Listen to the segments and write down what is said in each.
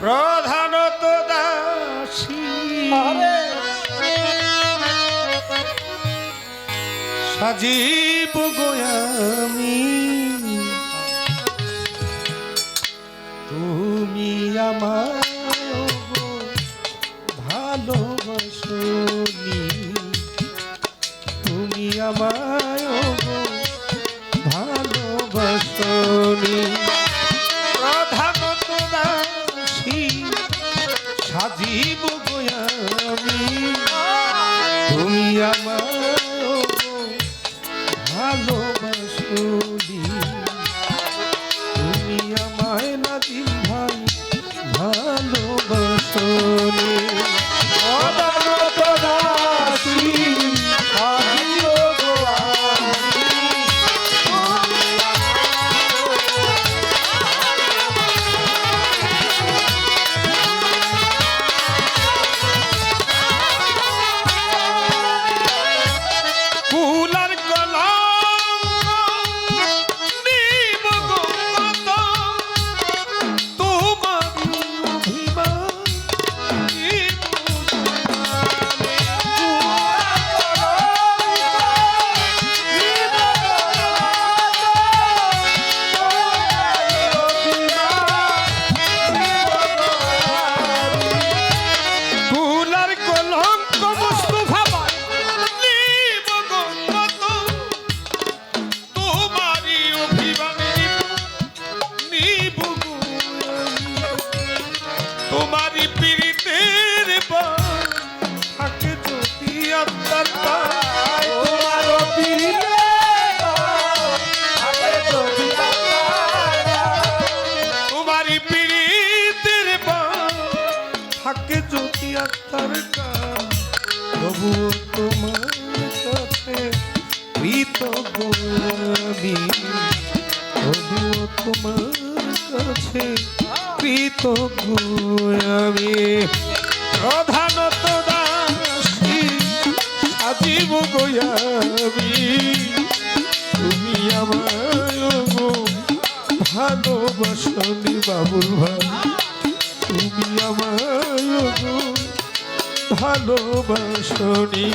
প্রধানত দাসী। সজীব গোয়ামি। তুমি আমার ভালোবাসনি। তুমি আমায় আমি প্রধানত দাসী সাজিব আমি তুমি আমার ভালোবাসনি বাবুল ভাই। তুমি আমার ভালোবাসনি।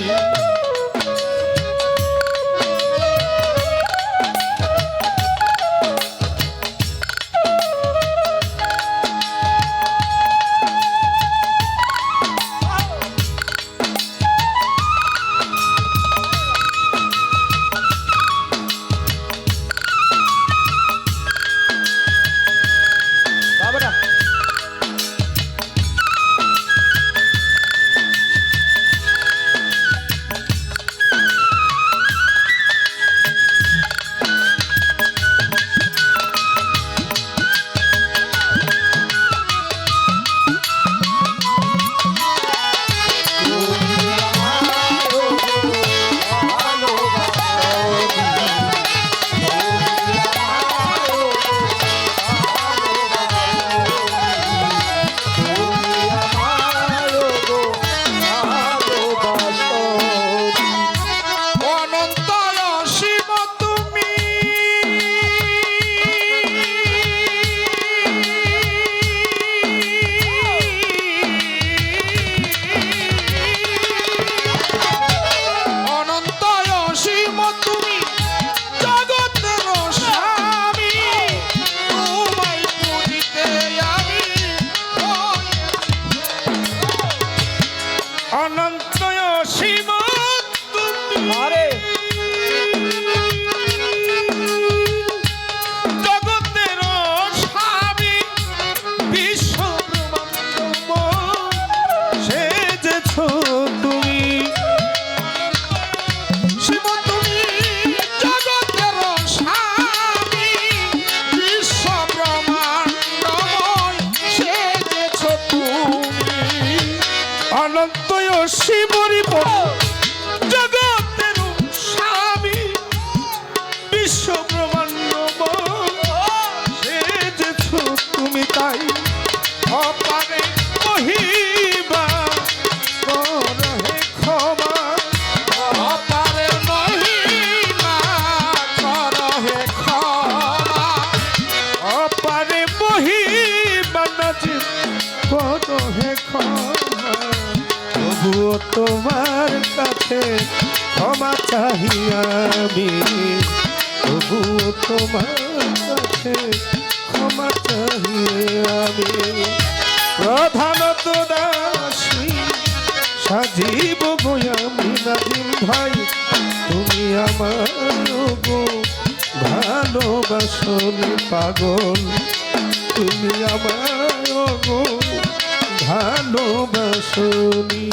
অনন্ত শিবরিব জগতের স্বামী বিশ্ব ব্রহ্মাণ্ড তুমি তাই অপারে কহিবা। Come on. তোমার কাছে ক্ষমা চাহি আমি। তবু তোমার কাছে ক্ষমা চাহি আমি। প্রধানত দাসী, সাজিব আমি নাজিম ভাই, তুমি আমার গো ভালোবাসন পাগল। তুমি আমার গো ভালোবাসনী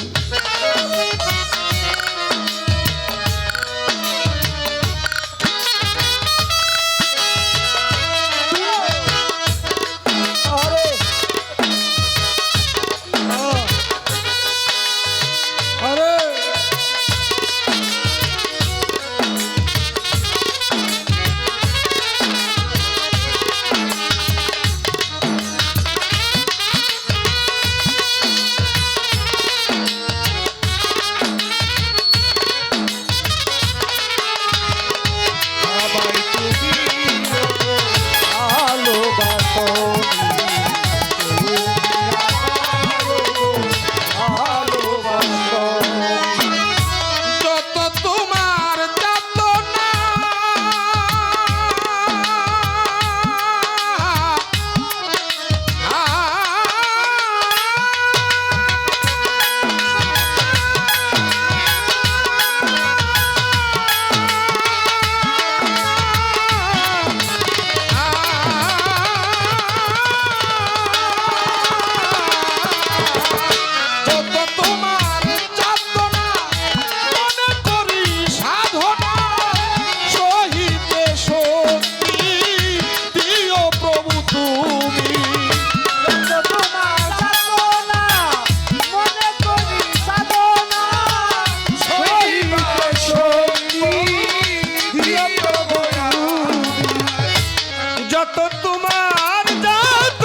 যত তোমার যত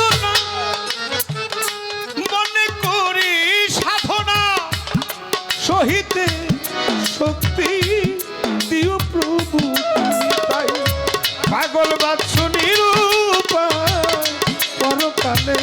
মনে করি সাধনা, সহিতে শক্তি দিও প্রভু, তাই পাগল বাচ্চ নিরূপা পরকালে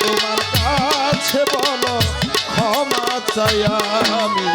তোমার কাছে বলো ক্ষমা চাই আমি।